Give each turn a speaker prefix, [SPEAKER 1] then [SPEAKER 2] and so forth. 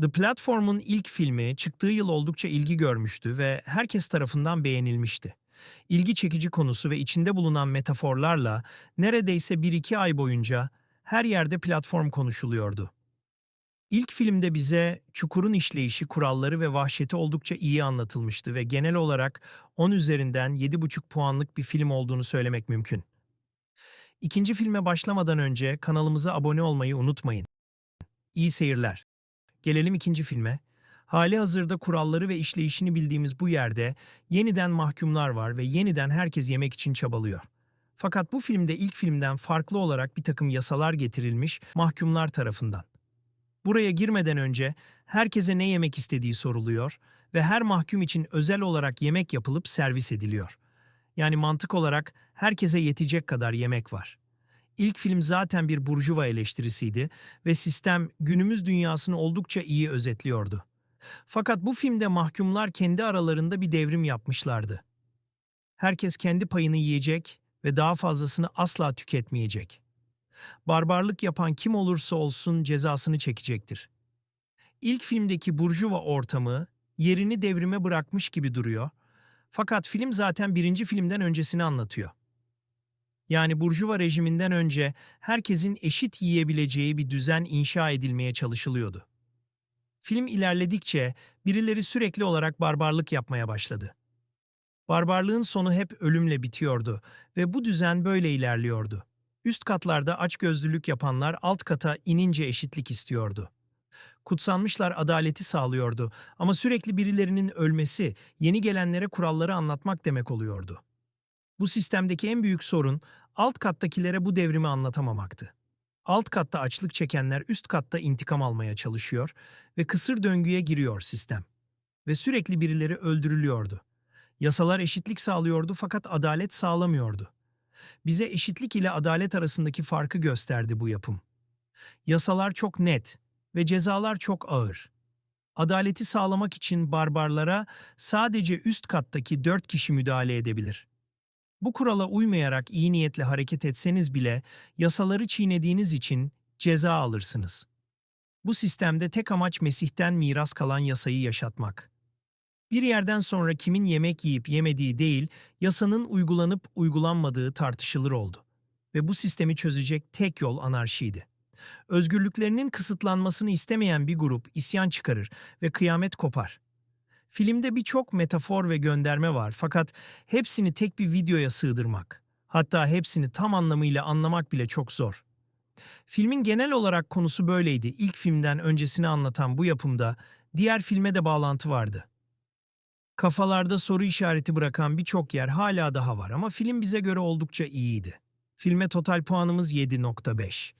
[SPEAKER 1] The Platform'un ilk filmi çıktığı yıl oldukça ilgi görmüştü ve herkes tarafından beğenilmişti. İlgi çekici konusu ve içinde bulunan metaforlarla neredeyse bir iki ay boyunca her yerde platform konuşuluyordu. İlk filmde bize çukurun işleyişi, kuralları ve vahşeti oldukça iyi anlatılmıştı ve genel olarak 10 üzerinden 7,5 puanlık bir film olduğunu söylemek mümkün. İkinci filme başlamadan önce kanalımıza abone olmayı unutmayın. İyi seyirler. Gelelim ikinci filme. Hali hazırda kuralları ve işleyişini bildiğimiz bu yerde yeniden mahkumlar var ve yeniden herkes yemek için çabalıyor. Fakat bu filmde ilk filmden farklı olarak bir takım yasalar getirilmiş mahkumlar tarafından. Buraya girmeden önce herkese ne yemek istediği soruluyor ve her mahkum için özel olarak yemek yapılıp servis ediliyor. Yani mantık olarak herkese yetecek kadar yemek var. İlk film zaten bir burjuva eleştirisiydi ve sistem günümüz dünyasını oldukça iyi özetliyordu. Fakat bu filmde mahkumlar kendi aralarında bir devrim yapmışlardı. Herkes kendi payını yiyecek ve daha fazlasını asla tüketmeyecek. Barbarlık yapan kim olursa olsun cezasını çekecektir. İlk filmdeki burjuva ortamı yerini devrime bırakmış gibi duruyor. Fakat film zaten birinci filmden öncesini anlatıyor. Yani burjuva rejiminden önce herkesin eşit yiyebileceği bir düzen inşa edilmeye çalışılıyordu. Film ilerledikçe birileri sürekli olarak barbarlık yapmaya başladı. Barbarlığın sonu hep ölümle bitiyordu ve bu düzen böyle ilerliyordu. Üst katlarda açgözlülük yapanlar alt kata inince eşitlik istiyordu. Kutsanmışlar adaleti sağlıyordu ama sürekli birilerinin ölmesi yeni gelenlere kuralları anlatmak demek oluyordu. Bu sistemdeki en büyük sorun alt kattakilere bu devrimi anlatamamaktı. Alt katta açlık çekenler üst katta intikam almaya çalışıyor ve kısır döngüye giriyor sistem. Ve sürekli birileri öldürülüyordu. Yasalar eşitlik sağlıyordu fakat adalet sağlamıyordu. Bize eşitlik ile adalet arasındaki farkı gösterdi bu yapım. Yasalar çok net ve cezalar çok ağır. Adaleti sağlamak için barbarlara sadece üst kattaki dört kişi müdahale edebilir. Bu kurala uymayarak iyi niyetle hareket etseniz bile yasaları çiğnediğiniz için ceza alırsınız. Bu sistemde tek amaç Mesih'ten miras kalan yasayı yaşatmak. Bir yerden sonra kimin yemek yiyip yemediği değil, yasanın uygulanıp uygulanmadığı tartışılır oldu. Ve bu sistemi çözecek tek yol anarşiydi. Özgürlüklerinin kısıtlanmasını istemeyen bir grup isyan çıkarır ve kıyamet kopar. Filmde birçok metafor ve gönderme var fakat hepsini tek bir videoya sığdırmak, hatta hepsini tam anlamıyla anlamak bile çok zor. Filmin genel olarak konusu böyleydi. İlk filmden öncesini anlatan bu yapımda diğer filme de bağlantı vardı. Kafalarda soru işareti bırakan birçok yer hala daha var ama film bize göre oldukça iyiydi. Filme total puanımız 7.5.